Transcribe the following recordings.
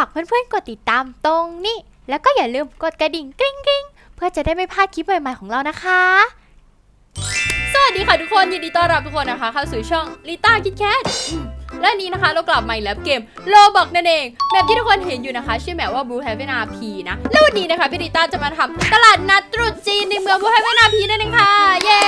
ากเพื่อนๆกดติดตามตรงนี้ แล้วก็อย่าลืมกดกระดิ่งกริ๊งกริ๊งเพื่อจะได้ไม่พลาดคลิปใหม่ๆของเรานะคะ สวัสดีค่ะทุกคนยินดีต้อนรับทุกคนนะคะเข้าสู่ช่องลิต้าคิดแคทและนี้นะคะเรากลับมาอีกแล้วเกมโลบอกนั่นเองแบบที่ทุกคนเห็นอยู่นะคะ ชื่อแบบว่า Blue Heaven RP นะ แล้ววันนี้นะคะพี่ลิต้าจะมาทำตลาดนัดตรุษจีนในเมือง Blue Heaven RP นั่นเองค่ะ เย้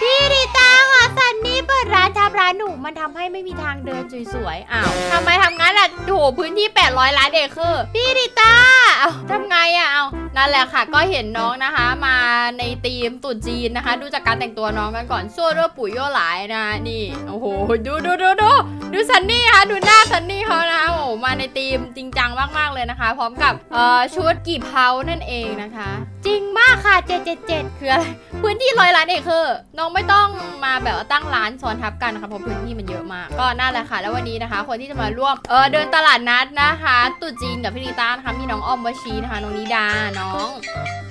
พี่ริตาค่ะสันนี่เปิดร้านทับร้านหนูมันทำให้ไม่มีทางเดินสวยๆ อ้าวทำไมทำงั้นอะโถพื้นที่ 800 ล้านเอเคอร์พี่ริต้าเอาทำไงอะเอานั่นแหละค่ะ ก็เห็นน้องนะคะ มาในธีมตรุษจีนนะคะ ดูจากการแต่งตัวน้องกันก่อนซัวเรือปุ๋ยโยหลายนะนี่ โอ้โห ดูดูดูดูดูซันนี่ค่ะดูหน้าซันนี่เขานะคะโอ้โหมาในธีมจริงจังมากๆเลยนะคะ พร้อมกับเอ่อชุดกี่เพานั่นเองนะคะ จริงมากค่ะ 777 คืออะไรพื้นที่ร้อยล้านเอเคอร์น้องไม่ต้องมาแบบว่าตั้งร้านซ้อนทับกันนะคะเพราะพื้นที่มันเยอะมาก ก็นั่นแหละค่ะ แล้ววันนี้นะคะ คนที่จะมาร่วมเออเดินตลาดนัดนะคะตุจีนกับพี่นิต้านะคะมีน้องออมวชีนะคะน้องนิดาน้อง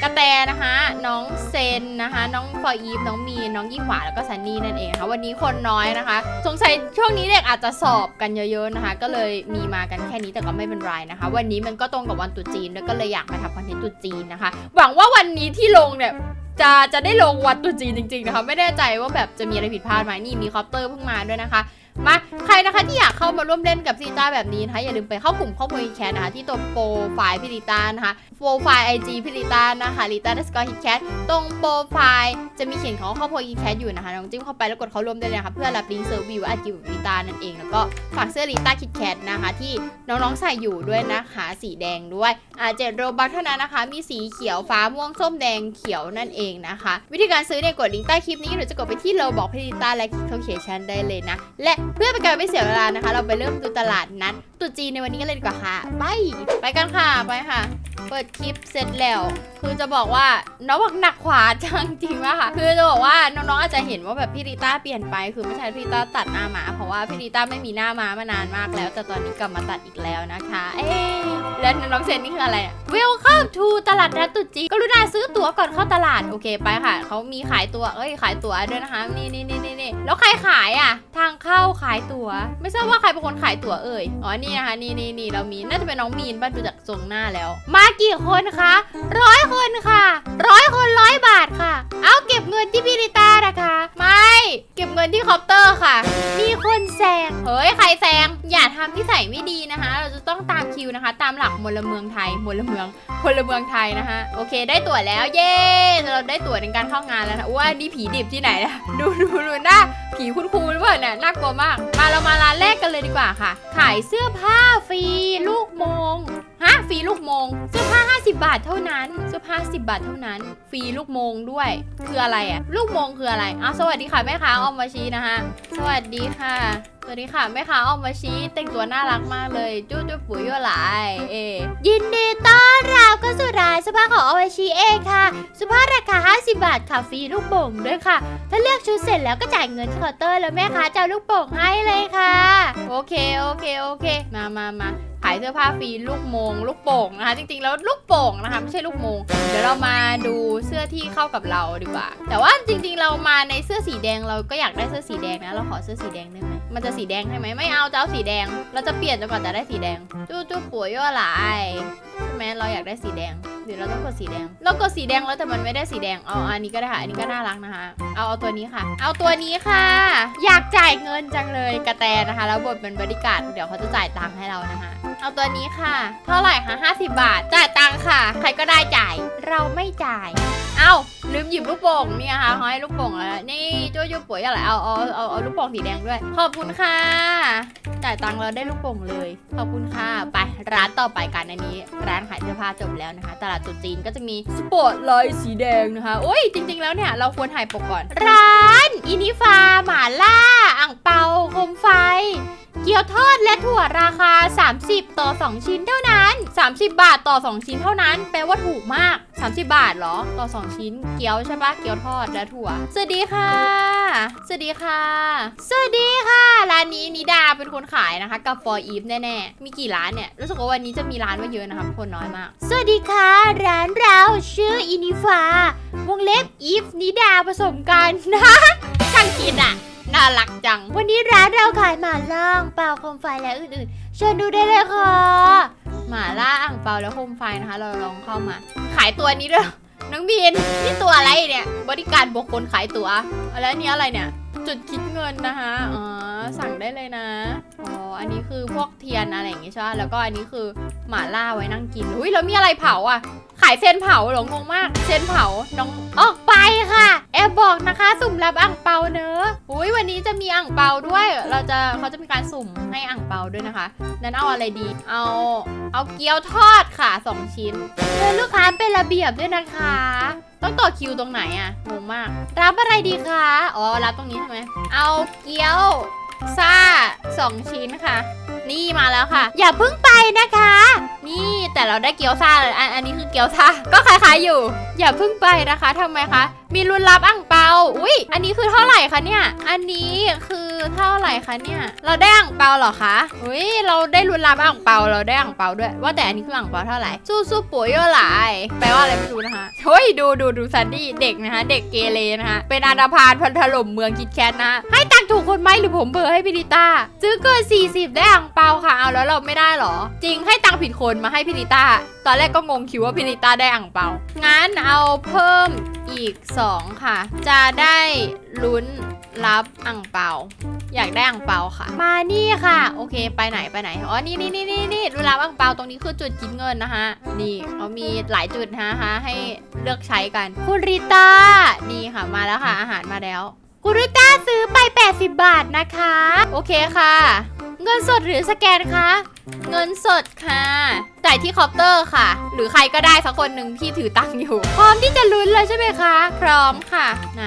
กระแตนะคะ น้องเซนนะคะ น้องฟออีฟน้องมีน้องยี่หวาแล้วก็ซันนี่นั่นเองนะคะวันนี้คนน้อยนะคะ สงสัยช่วงนี้เด็กอาจจะสอบกันเยอะๆนะคะ ก็เลยมีมากันแค่นี้แต่ก็ไม่เป็นไรนะคะ วันนี้มันก็ตรงกับวันตุจีนด้วยก็เลยอยากมาทำคอนเทนต์ตุจีนนะคะ หวังว่าวันนี้ที่ลงเนี่ย จะจะได้ลงวัดตัวจีนจริงๆนะคะไม่แน่ใจว่าแบบจะมีอะไรผิดพลาดไหมนี่มีคอปเตอร์เพิ่งมาด้วยนะคะมาใครนะคะที่อยากเข้ามาร่วมเล่นกับซีต้าแบบนี้นะคะอย่าลืมไปเข้ากลุ่มข้อมูลแคสนะคะที่ตัวโปรไฟล์พิริตานะคะ โปรไฟล์ไอจีพิริตานะคะลิต้าดัสกอร์ฮิตแคทตรงโปรไฟล์จะมีเขียนคำว่าข้อมูลแคสอยู่นะคะน้องจิ้มเข้าไปแล้วกดเข้าร่วมได้เลยนะคะเพื่อรับลิงก์เซอร์วิวอาจิวลิต้านั่นเองแล้วก็ฝากเสื้อลิต้าคิดแคทนะคะที่น้องๆใส่อยู่ด้วยนะคะสีแดงด้วยอ่าเจ็ดโรบัคเท่านั้นนะคะ มีสีเขียวฟ้าม่วงส้มแดงเขียวนั่นเองนะคะ วิธีการซื้อเนี่ยกดลิงก์ใต้คลิปนี้หรือจะกดไปที่โลบอกพิริตาและคลิกเขาเขียนชันได้เลยนะและเพื่อเป็นการไม่เสียเวลานะคะ เราไปเริ่มดูตลาดนัดตรุษจีนในวันนี้กันเลยดีกว่าค่ะไปไปกันค่ะไปค่ะ เปิดคลิปเสร็จแล้ว คือจะบอกว่าน้องบอกหนักขวาจังจริงป่ะคะคือจะบอกว่าน้องๆอาจจะเห็นว่าแบบพี่ริต้าเปลี่ยนไป คือไม่ใช่พี่ริต้าตัดหน้ามา เพราะว่าพี่ริต้าไม่มีหน้ามามานานมากแล้ว แต่ตอนนี้กลับมาตัดอีกแล้วนะคะ เอ๊แล้วน้องเซนนี่คืออะไรอะ Welcome to ตลาดนัดตุจีกรุณาซื้อตั๋วก่อนเข้าตลาดโอเคไปค่ะเขามีขายตั๋วเอ้ยขายตั๋วด้วยนะคะ นี่นี่นี่นี่นี่แล้วใครขายอะ ทางเข้าขายตั๋ว ไม่ทราบว่าใครเป็นคนขายตั๋วเอ่ยอ๋อนี่นะคะนี่นี่นี่เรามีน่าจะเป็นน้องมีนบ้านดูจากทรงหน้าแล้วมากี่คนคะร้อยคนค่ะร้อยคนร้อยบาทค่ะ เอาเก็บเงินที่พี่ริตานะคะ ไม่ เก็บเงินที่คาน์เตอร์ค่ะ มีคนแซงเฮ้ยใครแซงอย่าทำที่ใส่ไม่ดีนะคะ เราจะต้องตามคิวนะคะ ตามหลักมลเมืองไทยมลเมืองพลเมืองไทยนะคะ โอเค ได้ตั๋วแล้วเย้เราได้ตั๋วในการเข้างานแล้วนะว่านี่ผีดิบที่ไหนนะดูดูดูหน้าผีคุณครูหรือเปล่าเนี่ยน่ากลัวมาก มาเรามาร้านแรกกันเลยดีกว่าค่ะ ขายเสื้อผ้าฟรีลูกมง ฮะฟรีลูกโมงเสื้อผ้า50 บาทเท่านั้นเสื้อผ้า10บาทเท่านั้นฟรีลูกโมงด้วย คืออะไรอะลูกโมงคืออะไรอ้าวสวัสดีค่ะแม่ค้าออมมาชีนะคะสวัสดีค่ะสวัสดีค่ะแม่ค้าออมมาชีแต่งตัวน่ารักมากเลยจู้จู้ปุ๋ยยั่วหลายเอยินดีต้อนรับเข้าสู่ร้านเสื้อผ้าของอวชีเองค่ะเสื้อผ้าราคา 50 บาทค่ะฟรีลูกโป่งด้วยค่ะ ถ้าเลือกชุดเสร็จแล้วก็จ่ายเงินที่เคาน์เตอร์แล้วแม่ค้าจะเอาลูกโป่งให้เลยค่ะ โอเคโอเคโอเค มามามา ขายเสื้อผ้าฟรีลูกโมง ลูกโป่งนะคะ จริงๆแล้วลูกโป่งนะคะไม่ใช่ลูกโมง เดี๋ยวเรามาดูเสื้อที่เข้ากับเราดีกว่า แต่ว่าจริงๆเรามาในเสื้อสีแดงเราก็อยากได้เสื้อสีแดงนะ เราขอเสื้อสีแดงได้ไหมมันจะสีแดงให้ไหมไม่เอาจะเอาสีแดง เราจะเปลี่ยนจนกว่าจะได้สีแดงจู้จู้ปุ๋ยย่อหลายใช่ไหมเราอยากได้สีแดงเดี๋ยวเราต้องกดสีแดง เรากดสีแดงแล้วแต่มันไม่ได้สีแดงเอาอันนี้ก็ได้ค่ะอันนี้ก็น่ารักนะคะ เอาเอาตัวนี้ค่ะ เอาตัวนี้ค่ะ อยากจ่ายเงินจังเลยกระแตนะคะ แล้วบทเป็นบริการเดี๋ยวเขาจะจ่ายตังค์ให้เรานะคะเอาตัวนี้ค่ะ เท่าไหร่คะ50 บาท จ่ายตังค่ะ ใครก็ได้จ่าย เราไม่จ่าย เอ้าลืมหยิบลูกโป่งนี่นะคะเขาให้ลูกโป่งแล้ว นี่โจ้ยป่วยอะไรเอาเอาเอาเอาลูกโป่งสีแดงด้วย ขอบคุณค่ะ จ่ายตังค์แล้วได้ลูกโป่งเลย ขอบคุณค่ะ ไปร้านต่อไปกันอันนี้ ร้านขายเสื้อผ้าจบแล้วนะคะ ตลาดจุดจีนก็จะมีสปอตไลท์สีแดงนะคะ โอ้ยจริง ๆ แล้วเนี่ยเราควรถ่ายปกก่อน ร้านอินิฟาหมาล่าอ่างเปาโคมไฟเกี๊ยวทอดและถั่วราคา 30 ต่อ 2 ชิ้นเท่านั้น 30 บาทต่อ 2 ชิ้นเท่านั้น แปลว่าถูกมาก 30 บาทเหรอ ต่อ 2 ชิ้น เกี๊ยวใช่ปะเกี๊ยวทอดและถั่ว สวัสดีค่ะ สวัสดีค่ะ สวัสดีค่ะ ร้านนี้นิดาเป็นคนขายนะคะ กับ for eve แน่ๆ มีกี่ร้านเนี่ย รู้สึกว่าวันนี้จะมีร้านมาเยอะนะคะคนน้อยมาก สวัสดีค่ะ ร้านเราชื่ออินิฟาวงเล็บอีฟนิดาผสมกันนะช่างคิดอะ นะน่ารักจัง วันนี้ร้านเราขายหมาล่างเปล่าโคมไฟและอื่นๆเชิญดูได้เลยค่ะ หมาล่าอ่างเปาและโคมไฟนะคะ เราลองเข้ามา ขายตัวนี้ด้วยน้องบีนนี่ตัวอะไรเนี่ย บริการบุคคลขายตัวแล้วอันนี้อะไรเนี่ย จุดคิดเงินนะคะ อ๋อ สั่งได้เลยนะ อ๋อ อันนี้คือพวกเทียนอะไรอย่างงี้ใช่ไหมแล้วก็อันนี้คือหมาล่าไว้นั่งกิน อุ้ยแล้วมีอะไรเผาอะ ขายเส้นเผาเหรองงมาก เส้นเผา น้อง ออกไปค่ะแอบบอกนะคะ สุ่มรับอ่างเปาเนอะอุ้ยวันนี้จะมีอ่างเปาด้วย เราจะเขาจะมีการสุ่มให้อ่างเปาด้วยนะคะนั้นเอาอะไรดี เอาเอาเกี๊ยวทอดค่ะสองชิ้นเชิญลูกค้าเป็นระเบียบด้วยนะคะ ต้องต่อคิวตรงไหนอะงงมาก รับอะไรดีคะอ๋อรับตรงนี้ใช่ไหมเอาเกี๊ยวซ่าสองชิ้นค่ะ นี่มาแล้วค่ะ อย่าเพิ่งไปนะคะ นี่แต่เราได้เกี๊ยวซ่าเลยอันอันนี้คือเกี๊ยวซ่าก็คล้ายๆอยู่ อย่าเพิ่งไปนะคะทำไมคะ มีรุ่นรับอ่างเปา อุ้ยอันนี้คือเท่าไหร่คะเนี่ย อันนี้คือเท่าไหร่คะเนี่ย เราได้อ่างเปาเหรอคะ อุ้ยเราได้รุ่นรับอ่างเปา เราได้อ่างเปาด้วย ว่าแต่อันนี้คืออ่างเปาเท่าไหร่ สู้สู้ปุ๋ยโยหลาย แปลว่าอะไรไม่รู้นะคะ เฮ้ยดูดูดูซันดี้เด็กนะคะ เด็กเกเรนะคะ เป็นอาณาพาลพันถล่มเมืองคิดแคทนะ ให้ตังถูกคนไหมหรือผมเบอร์ให้พี่ดิต้าซื้อเกิน40 ได้อ่างเปาค่ะ เอาแล้วเราไม่ได้หรอ จริงให้ตังผิดคนมาให้พี่ดิต้า ตอนแรกก็งงคิดว่าพี่ดิต้าได้อ่างเปา งั้นเอาเพิ่ม อีก 2 ค่ะ จะได้ลุ้นรับอ่างเปา อยากได้อ่างเปาค่ะ มานี่ค่ะ โอเค ไปไหนไปไหน อ๋อ นี่นี่นี่นี่นี่รับอ่างเปาตรงนี้คือจุดกินเงินนะคะนี่เขามีหลายจุดนะคะให้เลือกใช้กัน คุณริต้า นี่ค่ะ มาแล้วค่ะ อาหารมาแล้ว คุณริต้าซื้อไป 80 บาทนะคะ โอเคค่ะ งินสดหรือสแกนคะ เงินสดค่ะจ่ายที่เคาน์เตอร์ค่ะ หรือใครก็ได้สักคนหนึ่งที่ถือตังค์อยู่ พร้อมที่จะลุ้นเลยใช่ไหมคะ พร้อมค่ะ ไหน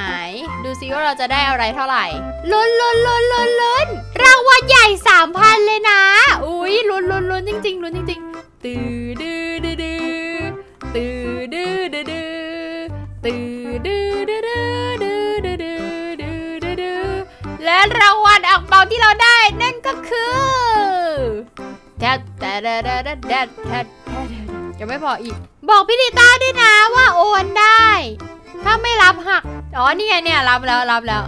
ดูซิว่าเราจะได้อะไรเท่าไหร่ ลุ้นลุ้นลุ้นลุ้นลุ้นรางวัลใหญ่3,000เลยนะ อุ้ยลุ้นลุ้นลุ้นจริงๆลุ้นจริงๆ ตื้อดื้อดื้อดื้อตื้อดื้อดื้อดื้อตื้ และรางวัลอ่างเปาที่เราได้นั่นก็คือแทดแทดแทดแทดแทดแทดแทดยังไม่พออีก บอกพี่ริต้าด้วยนะว่าโอนได้ ถ้าไม่รับหัก อ๋อนี่ไงเนี่ยรับแล้วรับแล้ว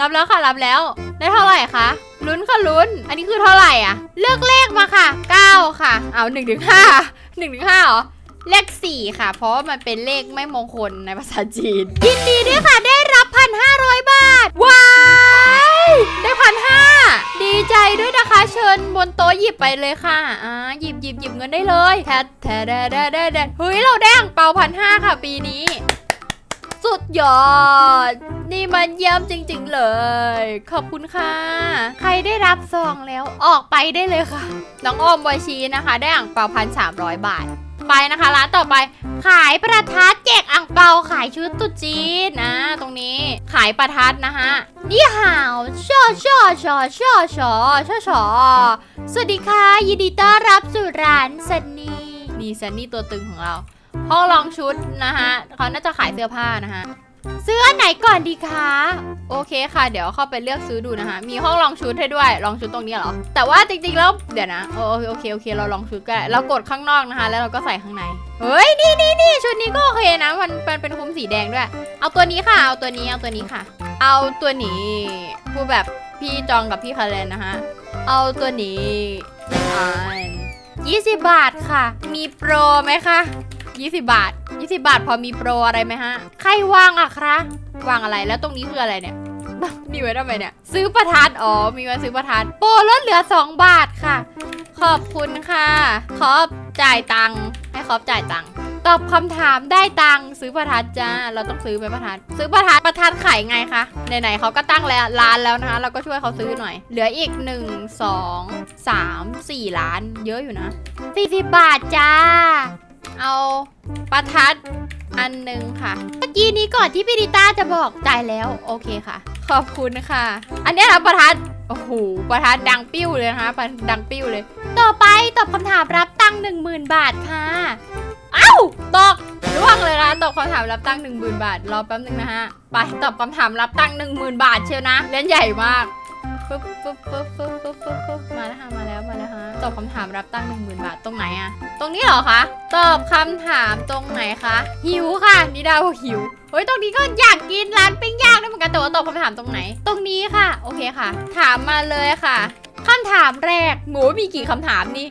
รับแล้วค่ะรับแล้ว ได้เท่าไหร่คะลุ้นค่ะลุ้น อันนี้คือเท่าไหร่อะ เลือกเลขมาค่ะ 9 ค่ะ เอา1ถึง5 1ถึง5เหรอ เลข 4 ค่ะ เพราะว่ามันเป็นเลขไม่มงคลในภาษาจีน ยินดีด้วยค่ะได้รับ 1,500 บาท ว้าย ได้พันห้าดีใจด้วยนะคะ เชิญบนโต๊ะหยิบไปเลยค่ะอ่าหยิบหยิบหยิบเงินได้เลยแทดแทดแดแทดแดดเฮ้ยเราได้อ่งเป่าพันห้าค่ะปีนี้ สุดยอด นี่มันเยี่ยมจริง ๆ เลย ขอบคุณค่ะ ใครได้รับซองแล้วออกไปได้เลยค่ะ น้องออมวอยชีนะคะ ได้อ่างเป่าพันสามร้อยบาท ไปนะคะร้านต่อไป ขายประทัดแจกอ่าง เราขายชุดตุ๊จีนนะตรงนี้ขายประทัดนะคะนี่ห่าวชอชอชอชอชอชอชอสวัสดีค่ะ ยินดีต้อนรับสู่ร้านซันนี่นี่ซันนี่ตัวตึงของเราห้องลองชุดนะคะเขาน่าจะขายเสื้อผ้านะคะ ซื้ออันไหนก่อนดีคะโอเคค่ะ เดี๋ยวเข้าไปเลือกซื้อดูนะคะ มีห้องลองชุดให้ด้วยลองชุดตรงนี้เหรอ แต่ว่าจริงๆแล้วเดี๋ยวนะโอโอเคโอเค เราลองชุดก็ได้เรากดข้างนอกนะคะ แล้วเราก็ใส่ข้างใน เฮ้ยนี่นี่นี่ชุดนี้ก็โอเคนะ มันมันเป็นคุมสีแดงด้วย เอาตัวนี้ค่ะ เอาตัวนี้เอาตัวนี้ค่ะ เอาตัวนี้ผู้แบบพี่จองกับพี่คาเรนนะคะเอาตัวนี้อัน20 บาทค่ะ มีโปรไหมคะ20 บาท 20 บาทพอมีโปรอะไรไหมฮะ ใครวางอะคะวางอะไรแล้วตรงนี้คืออะไรเนี่ย มีไว้ทำไมเนี่ย ซื้อประทัดอ๋อ มีไว้ซื้อประทัดโปรลดเหลือ 2 บาทค่ะ ขอบคุณค่ะครอบจ่ายตังค์ให้ครอบจ่ายตังค์ตอบคำถามได้ตังค์ซื้อประทัดจ้า เราต้องซื้อไปประทัด ซื้อประทัดประทัดขายไงคะไหนๆเขาก็ตั้งแล้วร้านแล้วนะคะ เราก็ช่วยเขาซื้อหน่อย เหลืออีก 1 2 3 4 ล้าน เยอะอยู่นะ40บาทจ้า เอาประทัดอันหนึ่งค่ะ เมื่อกี้นี้ก่อนที่พี่ดิต้าจะบอกจ่ายแล้วโอเคค่ะ ขอบคุณค่ะ อันนี้ยนะประทัดโอ้โหประทัดดังปิ้วเลยนะคะประดังปิ้วเลย ต่อไปตอบคำถามรับตังค์10,000บาทค่ะเอ้าตกร่วงเลยนะตอบคำถามรับตังค์หนึ่งหมื่นบาทรอแป๊บนึงนะฮะไปตอบคำถามรับตังค์หนึ่งหมื่นบาทเชียวนะเล่นใหญ่มากปึ๊บปึ๊บปึ๊บปึ๊บปึ๊บปึ๊บปึ๊บมาแล้วค่ะมาแล้ว อบคำถามรับตั้ง1 0,000 บาทตรงไหนอะตรงนี้เหรอคะ ตอบคำถามตรงไหนคะ หิวค่ะนิดาบอกหิวเฮ้ยตรงนี้ก็อยากกินร้านปิ้งย่างด้วยเหมือนกันแต่ว่าตอบคำถามตรงไหน ตรงนี้ค่ะ โอเคค่ะ ถามมาเลยค่ะคำถามแรกหมูมีกี่คำถามนี่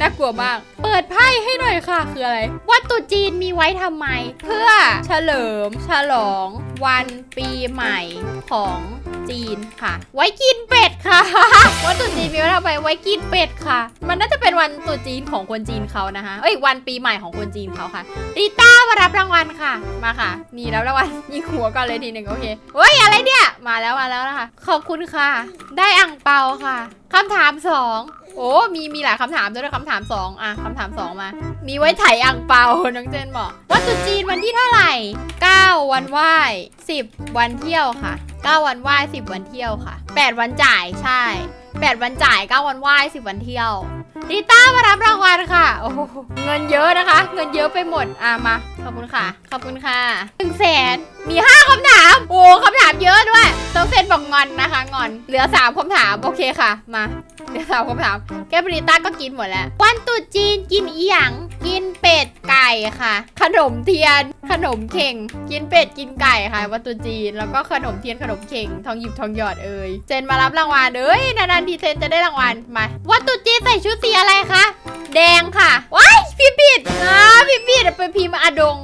น่ากลัวมาก เปิดไพ่ให้หน่อยค่ะ คืออะไร วัตถุจีนมีไว้ทำไม เพื่อเฉลิมฉลองวันปีใหม่ของ จีนค่ะ ไว้กินเป็ดค่ะ วันตรุษจีนมีไว้ทำไมไว้กินเป็ดค่ะ มันน่าจะเป็นวันตรุษจีนของคนจีนเขานะคะเอ้ยวันปีใหม่ของคนจีนเขาค่ะริต้ามารับรางวัลค่ะ มาค่ะ นี่รับรางวัลยิงหัวก่อนเลยทีหนึ่งโอเคเฮ้ยอะไรเนี่ย มาแล้วมาแล้วนะคะขอบคุณค่ะ ได้อ่างเปาค่ะ คำถามสองโอ้มีมีหลายคำถามด้วยนะคำถามสองอะคำถามสองมา มีไว้ไถอ่างเปาน้องเจนบอกวัตถุจีนวันที่เท่าไหร่ 9 วันไหว้10 วันเที่ยวค่ะ 9 วันไหว้10 วันเที่ยวค่ะ 8 วันจ่ายใช่ 8 วันจ่าย 9 วันไหว้10 วันเที่ยวริต้ามารับรางวัลค่ะ โอ้เงินเยอะนะคะ เงินเยอะไปหมด อะมา ขอบคุณค่ะ ขอบคุณค่ะหนึ่งแสนมี5คำถาม โอ้คำถามเยอะด้วย ต้องเซนบอกงอนนะคะ งอน เหลือ3คำถาม โอเคค่ะ มาเหลือสามคำถาม แก้วบริต้าก็กินหมดแล้ว วันตรุษจีนกินอีหยัง กินเป็ดไก่ค่ะ ขนมเทียน ขนมเข่ง กินเป็ดกินไก่ค่ะ วันตรุษจีน แล้วก็ขนมเทียนขนมเข่ง ทองหยิบทองหยอดเอ่ย เจนมารับรางวัลเอ้ย นานๆทีเจนจะได้รางวัล มา วันตรุษจีนใส่ชุดสีอะไรคะ แดงค่ะ ว้ายพิมพ์ผิดอ่าพิมพ์ผิดไปพิมพ์อาดง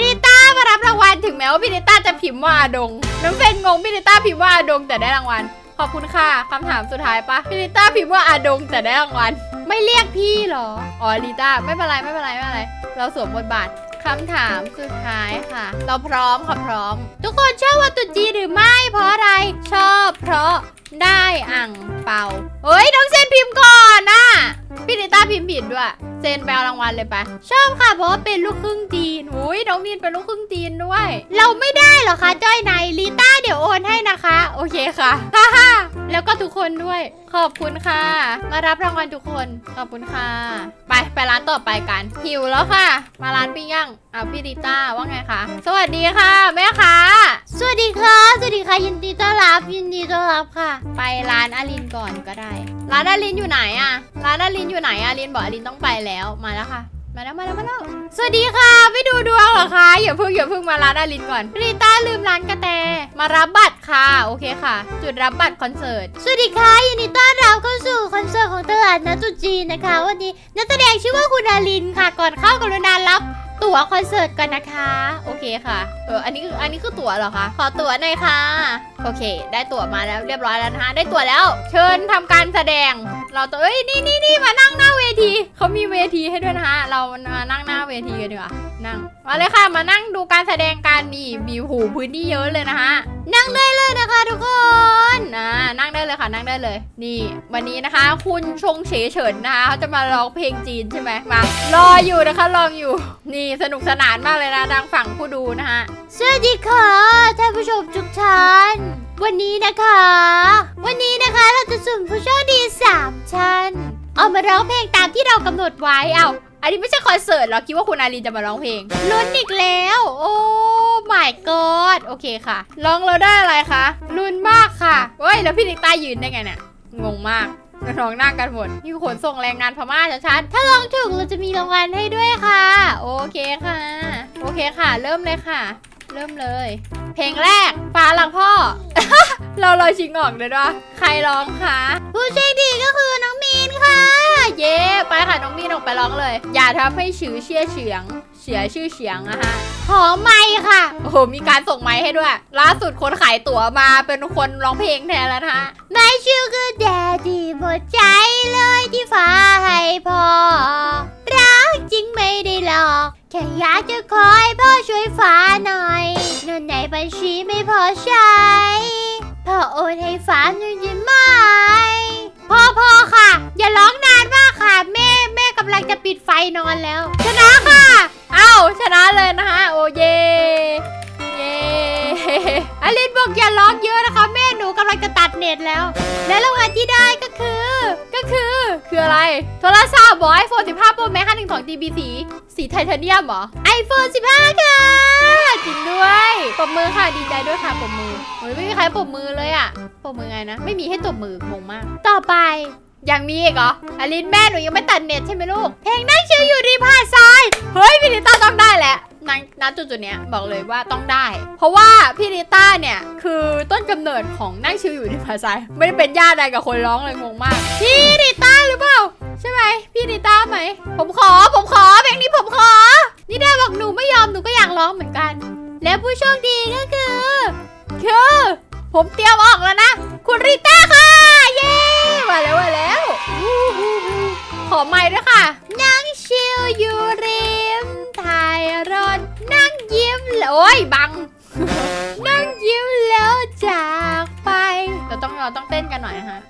ริต้ามารับรางวัลถึงแม้ว่าพี่ริต้าจะพิมพ์ว่าอาดง น้องเฟนงงพี่ริต้าพิมพ์ว่าอาดงแต่ได้รางวัล ขอบคุณค่ะคำถามสุดท้ายปะพี่ลิต้าพิมพ์ว่าอาดงแต่ได้รางวัล ไม่เรียกพี่เหรอ อ๋อลิต้าไม่เป็นไรไม่เป็นไรไม่เป็นไร เราสวมบทบาทคำถามสุดท้ายค่ะ เราพร้อมค่ะพร้อม ทุกคนชอบวันตรุษจีนหรือไม่เพราะอะไร ชอบเพราะได้อ่าง เปาเฮ้ยน้องเซนพิมพ์ก่อนนะพี่ลิต้าพิมพ์ผิดด้วย เซนไปเอารางวัลเลยไปะชอบค่ะเพราะว่าเป็นลูกครึ่งจีนอุ้ยน้องมีนเป็นลูกครึ่งจีนด้วย เราไม่ได้เหรอคะจ้อยนายลิต้าเดี๋ยวโอนให้นะคะ โอเคค่ะฮ่าฮ่าแล้วก็ทุกคนด้วย ขอบคุณค่ะ มารับรางวัลทุกคนขอบคุณค่ะ ไปไปร้านต่อไปกันหิวแล้วค่ะ มาร้านปิ้งย่างอะพี่ลิต้าว่าไงคะสวัสดีค่ะ แม่ค้าสวัสดีค่ะสวัสดีค่ะยินดีต้อนรับยินดีต้อนรับค่ะ ไปร้านอารินก่อนก็ได้ ร้านอารินอยู่ไหนอะร้านอารินอยู่ไหนอารินบอกอารินต้องไปแล้ว มาแล้วค่ะ มาแล้วมาแล้วมาแล้ว สวัสดีค่ะ ไม่ดูดวงเหรอคะ อย่าเพิ่งอย่าเพิ่งมาร้านอารินก่อนริต้าลืมร้านกระแต มารับบัตรค่ะ โอเคค่ะ จุดรับบัตรคอนเสิร์ต สวัสดีค่ะยินดีต้อนรับเข้าสู่คอนเสิร์ตของตลาดนัดตรุจีนนะคะ วันนี้นักแสดงชื่อว่าคุณอาลินค่ะ ก่อนเข้ากรุณารับตั๋วคอนเสิร์ตก่อนนะคะ โอเคค่ะเอออันนี้คืออันนี้คือตั๋วเหรอคะ ขอตั๋วหน่อยค่ะ โอเค ได้ตั๋วมาแล้วเรียบร้อยแล้วนะคะ ได้ตั๋วแล้ว เชิญทำการแสดง เราตัวเอ้ยนี่นี่นี่มานั่งหน้าเวทีเขามีเวทีให้ด้วยนะคะเรามานั่งหน้าเวทีกันดีกว่านั่งมาเลยค่ะมานั่งดูการแสดงการนี่มีหูพื้นที่เยอะเลยนะคะนั่งได้เลยนะคะทุกคนนะนั่งได้เลยค่ะนั่งได้เลย นี่ วันนี้นะคะ คุณชงเฉเฉินนะคะเขาจะมาร้องเพลงจีนใช่ไหมมารออยู่นะคะรออยู่ นี่สนุกสนานมากเลยนะทางฝั่งผู้ดูนะคะสวัสดีค่ะท่านผู้ชมทุกท่าน วันนี้นะคะ วันนี้นะคะเราจะสุ่มผู้โชคดีสามท่านเอามาร้องเพลงตามที่เรากำหนดไว้เอ้าอันนี้ไม่ใช่คอนเสิร์ตเหรอคิดว่าคุณอารีจะมาร้องเพลงลุ้นอีกแล้ว โอ้ my god โอเคค่ะ ร้องเราได้อะไรคะรุนมากค่ะเฮ้ยแล้วพี่นิกตายืนได้ไงเนี่ยงงมากน้องนั่งกันหมดนี่ขนส่งแรงงานพม่าชัดๆถ้าลองถูกเราจะมีรางวัลให้ด้วยค่ะ โอเคค่ะ โอเคค่ะ เริ่มเลยค่ะ เริ่มเลย เพลงแรกฟ้าหลังพ่อ เราลอยชิงออกเลยด้วยใครร้องคะผู้โชคดีก็คือน้องมีนค่ะ เย้ ไปค่ะน้องมีนออกไปร้องเลย อย่าทำให้ชื่อเชี่ยเฉียง เสียชื่อเสียงอะฮะ ขอไมค์ค่ะ โอ้โห มีการส่งไม้ให้ด้วย ล่าสุดคนขายตั๋วมาเป็นคนร้องเพลงแทนแล้วนะคะไม่ชื่อคือแดดีหมดใจเลยที่ฟ้าให้พอ รักจริงไม่ได้หลอกแค่อยากจะคอยพ่อช่วยฟ้าหน่อยเงินในบัญชีไม่พอใช้พ่อโอนให้ฟ้าหน่อยได้ไหมพ่อพ่อค่ะ อย่าร้องนานมากค่ะ แม่แม่กำลังจะปิดไฟนอนแล้ว จะตัดเน็ตแล้ว และรางวัลที่ได้ก็คือ ก็คือ คืออะไร โทรศัพท์บอยโฟน15 Pro Max 512 GB สี สีไทเทเนียมเหรอ iPhone 15 ค่ะ จริงด้วยปรบมือค่ะดีใจด้วยค่ะปรบมือโอ้ยไม่มีใครปรบมือเลยอะปรบมือไงนะ ไม่มีให้ตบมืองงมาก ต่อไปยังมีอีกเหรออลินแม่หนูยังไม่ตัดเน็ตใช่ไหมลูก เพลงนั่งชิวอยู่ริมหาดทราย เฮ้ยพี่นิต้าต้องได้แหละ ณจุดจุดๆเนี้ยบอกเลยว่าต้องได้ เพราะว่าพี่นิต้าเนี่ย คือต้นกำเนิดของนั่งชิวอยู่ริมหาดทรายไม่ได้เป็นญาติใดกับคนร้องเลยงงมาก พี่นิต้าหรือเปล่า ใช่ไหมพี่นิต้าไหม ผมขอผมขอเพลงนี้ผมขอ นิด้าบอกหนูไม่ยอมหนูก็อยากร้องเหมือนกัน และผู้โชคดีก็คือ คือ ผมเตรียมออกแล้วนะ คุณริต้าค่ะ เย้ มาแล้วมาแล้วอู้หูหูขอไม้ด้วยค่ะ นั่งชิลอยู่ริมถ่ายรถนั่งยิ้มแล้วโอ้ยบัง นั่งยิ้มแล้วจากไป เราต้องเราต้องเต้นกันหน่อยนะฮะ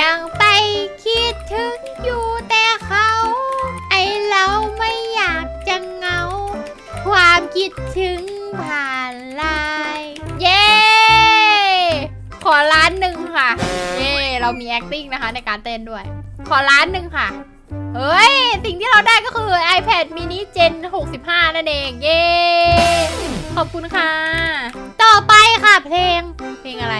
ยังไปคิดถึงอยู่แต่เขา ไอเราไม่อยากจะเหงา ความคิดถึงผ่านไลน์เย้ ขอล้านหนึ่งค่ะ เย้ เรามี acting นะคะในการเต้นด้วย ขอล้านหนึ่งค่ะ เฮ้ย สิ่งที่เราได้ก็คือ iPad mini Gen 65 นั่นเอง เย้ ขอบคุณค่ะ ต่อไปค่ะเพลง เพลงอะไร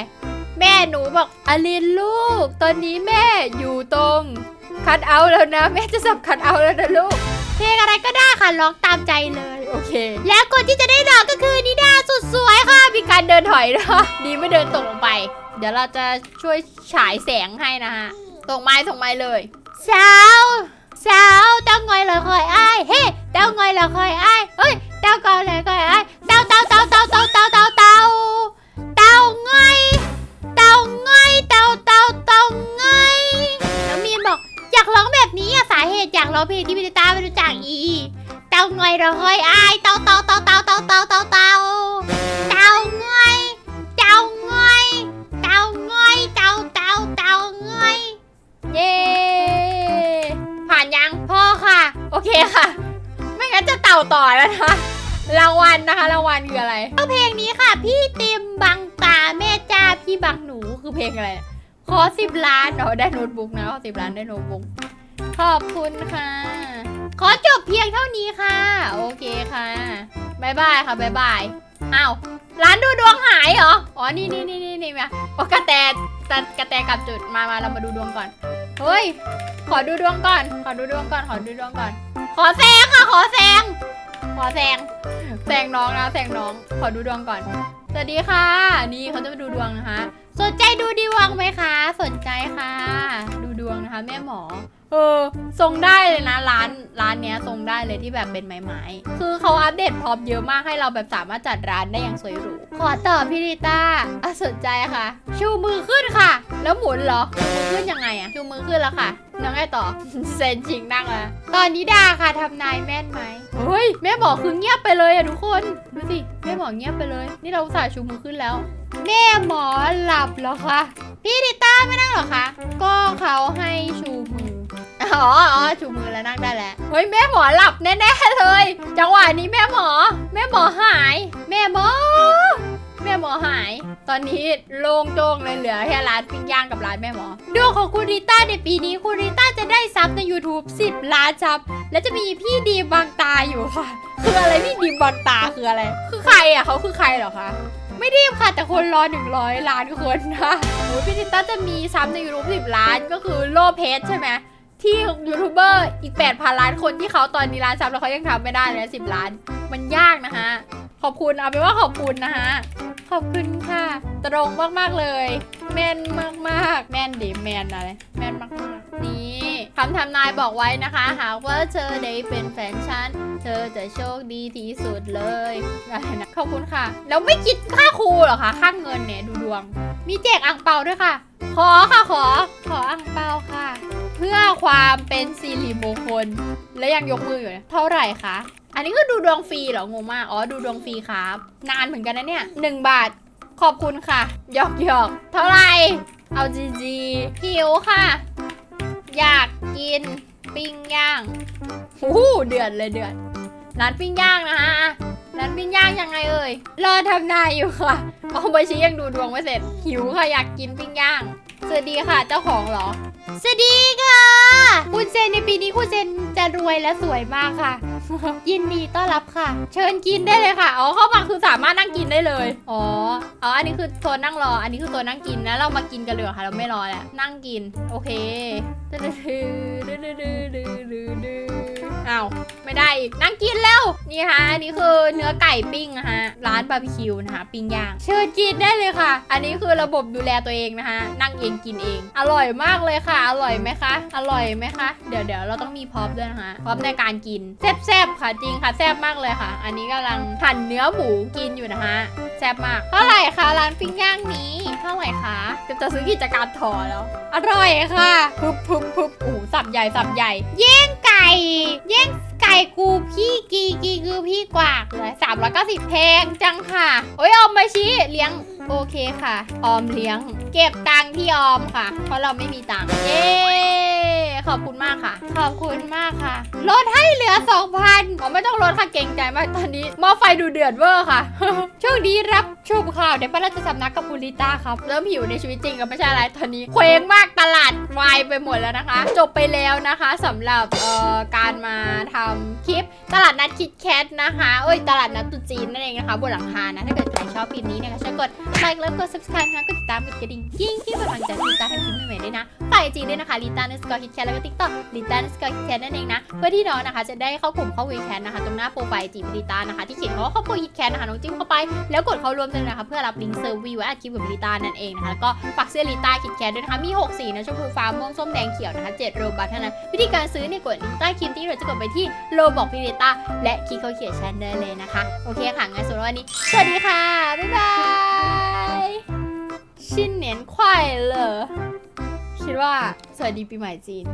แม่หนูบอกอลินลูก ตอนนี้แม่อยู่ตรงคัดเอาแล้วนะ แม่จะสับคัดเอาแล้วนะลูก เพลงอะไรก็ได้ค่ะร้องตามใจเลยโอเค และคนที่จะได้ร้องก็คือนิดาสุดสวยค่ะมีการเดินถอยนะคะดีไม่เดินตกลงไป เดี๋ยวเราจะช่วยฉายแสงให้นะฮะตรงไม้ตรงไม้เลยสาวสาวเต้างอยเราคอยอ้ายเฮ้เต้างอยเราคอยอ้าย ล้านเนาะได้โน้ตบุ๊กนะขอสิบล้านได้โน้ตบุ๊กขอบคุณค่ะ ขอจบเพียงเท่านี้ค่ะ โอเคค่ะบายบายค่ะบายบายอ้าวร้านดูดวงหายเหรอ อ๋อ นี่นี่นี่นี่นี่มาโอ้กระแตกระแตกลับจุดมามาเรามาดูดวงก่อน เฮ้ย ขอดูดวงก่อน ขอดูดวงก่อน ขอดูดวงก่อน ขอแซงค่ะ ขอแซง ขอแซง แซงน้องนะ แซงน้อง ขอดูดวงก่อน สวัสดีค่ะ นี่เขาจะมาดูดวงนะคะ สนใจดูดวงไหมคะ สนใจค่ะ ดูดวงนะคะ แม่หมอ เออทรงได้เลยนะร้านร้านเนี้ยทรงได้เลยที่แบบเป็นไม้ๆคือเขาอัปเดตพร้อมเยอะมากให้เราแบบสามารถจัดร้านได้อย่างสวยหรูขอตอบพี่ริต้าอะสนใจค่ะ ชูมือขึ้นค่ะ แล้วหมุนเหรอชูมือขึ้นยังไงอะชูมือขึ้นแล้วค่ะ น้องไงต่อ เซนชิงนั่งแล้วตอนนี้ดาค่ะทำนายแม่นไหมเฮ้ยแม่หมอคือเงียบไปเลยอะทุกคนดูสิแม่หมอเงียบไปเลย นี่เราอุตส่าห์ชูมือขึ้นแล้ว แม่หมอหลับเหรอคะพี่ริต้าไม่นั่งเหรอคะก็เขาให้ชูมืออ๋ออ๋อชูมือแล้วนั่งได้แล้วเฮ้ยแม่หมอหลับแน่ๆเลยจังหวะนี้แม่หมอ แม่หมอหาย แม่หมอ แม่หมอหายตอนนี้โล่งโจ้งเลยเหลือแค่ร้านปิ้งย่างกับร้านแม่หมอดวงของคุณริต้าในปีนี้คุณริต้าจะได้ซับใน YouTube 10 ล้านซับ และจะมีพี่ดีบางตาอยู่ค่ะ คืออะไรพี่ดีบางตาคืออะไร คือใครอะเขาคือใครเหรอคะไม่รีบค่ะแต่คนรอ 100 ล้านคนนะโอ้ยพี่ริต้าจะมีซับใน YouTube 10 ล้านก็คือโลเพสใช่ไหมที่ยูทูบเบอร์อีก8,000ล้านคนที่เขาตอนนี้ล้านซับแล้วเขายังทำไม่ได้เลยสิบล้าน มันยากนะฮะ ขอบคุณเอาเป็นว่าขอบคุณนะฮะ ขอบคุณค่ะ ตรงมากๆเลย แม่นมากๆ แม่นดิแมนอะไรแม่นมากๆ นี่คำทำนายบอกไว้นะคะ หากว่าเธอได้เป็นแฟนฉัน เธอจะโชคดีที่สุดเลยอะไรนะขอบคุณค่ะ แล้วไม่คิดค่าครูเหรอคะค่าเงินเนี่ยดูดวง มีแจกอ่างเปาด้วยค่ะ ขอค่ะขอ ขออ่างเปาค่ะ เพื่อความเป็นสิริมงคล และยังยกมืออยู่เท่าไหร่คะ อันนี้คือดูดวงฟรีเหรองงมากอ๋อดูดวงฟรีครับ นานเหมือนกันนะเนี่ยหนึ่งบาทขอบคุณค่ะหยอกหยอกเท่าไหร่เอาจีจีหิวค่ะ อยากกินปิ้งย่างหูเดือดเลยเดือดร้านปิ้งย่างนะฮะร้านปิ้งย่างยังไงเอ่ยรอทำนายอยู่ค่ะเอาไปชี้ยังดูดวงไม่เสร็จหิวค่ะอยากกินปิ้งย่าง สวัสดีค่ะ เจ้าของเหรอ สวัสดีค่ะ คุณเซนในปีนี้คุณเซนจะรวยและสวยมากค่ะ ยินดีต้อนรับค่ะ เชิญกินได้เลยค่ะ อ๋อเข้ามาคือสามารถนั่งกินได้เลย อ๋อ อ๋อ อันนี้คือโซนนั่งรอ อันนี้คือโซนนั่งกินนะเรามากินกันเลยเหรอค่ะ เราไม่รอแล้ว นั่งกิน โอเคอ้าว ไม่ได้อีก นั่งกินแล้ว นี่ค่ะอันนี้คือเนื้อไก่ปิ้งนะฮะ ร้านบาร์บีคิวนะคะ ปิ้งย่าง เชิญกินได้เลยค่ะ อันนี้คือระบบดูแลตัวเองนะคะ นั่งเองกินเอง อร่อยมากเลยค่ะ อร่อยไหมคะ อร่อยไหมคะ เดี๋ยวเดี๋ยวเราต้องมีพร็อพด้วยนะคะพร็อพในการกินแซ่บๆค่ะจริงค่ะแซ่บมากเลยค่ะ อันนี้กำลังหั่นเนื้อหมูกินอยู่นะคะแซ่บมากเท่าไหร่คะร้านปิ้งย่างนี้เท่าไหร่คะจะจะซื้อกิจการถอแล้วอร่อยค่ะพุบพุบพุบโอ้สับใหญ่สับใหญ่แย่งไก่แย่งไก่กูพี่กีกีคือพี่กวากเลยสามร้อยเก้าสิบแพงจังค่ะโอ้ยออมมาชี้เลี้ยง โอเคค่ะ ออมเลี้ยง เก็บตังค์ที่ออมค่ะ เพราะเราไม่มีตังค์เย้ ขอบคุณมากค่ะ ขอบคุณมากค่ะ ลดให้เหลือ 2,000ผมไม่ต้องลดค่ะเก่งใจมากตอนนี้หม้อไฟดูเดือดเวอร์ค่ะโชคดีรับชมข่าวในพระราชสำนักกับบุริต้าครับ เริ่มหิวในชีวิตจริงก็ไม่ใช่อะไรตอนนี้ เคว้งมากตลาดวายไปหมดแล้วนะคะ จบไปแล้วนะคะสำหรับเอ่อการมาทำคลิปตลาดนัดคิดแคทนะคะเอ้ยตลาดนัดตุจีนนั่นเองนะคะบนหลังคานะถ้าเกิดใครชอบคลิปนี้เนี่ยก็ช่วยกดไลค์แล้วกด subscribe นะคะกดติดตามกดกระดิ่งกิ้งที่เป็นกำลังใจให้ลิต้าทำคลิปใหม่ๆด้วยนะฝากไอจีด้วยนะคะลิต้าเนสกอร์คิดแคทแล้วก็ติ๊กต็อกลิต้าเนสกอร์คิดแคทนั่นเองนะ เพื่อที่น้องนะคะจะได้เข้ากลุ่มเข้าวีแคนนะคะ ตรงหน้าโปรไฟล์จีบลิตานะคะ ที่เขียนว่าครอบครัวคิดแคทนะคะน้องจิ้มเข้าไป แล้วกดเข้าร่วมด้วยนะคะ เพื่อรับลิงก์เซอร์วีไว้อัดคลิปกับลิตานั่นเองนะคะแล้วก็ฝากเสื้อลิต้าคิดแคทด้วยนะคะ มี 6 สีนะชมพูฟ้าม่วงส้มแดงเขียวนะคะ7โรบัตเท่านั้นวิธีการซื้อเนี่ยกดลิงก์ใต้คลิปที่เราจะกดไปที่โลบอกพิลิต้าและคลิกเขาเขียนชันได้เลยนะคะโอเคค่ะงั้นสำหรับวันนี้สวัสดีค่ะบ๊ายบายชินเห คิดว่าสวัสดีปีใหม่จีน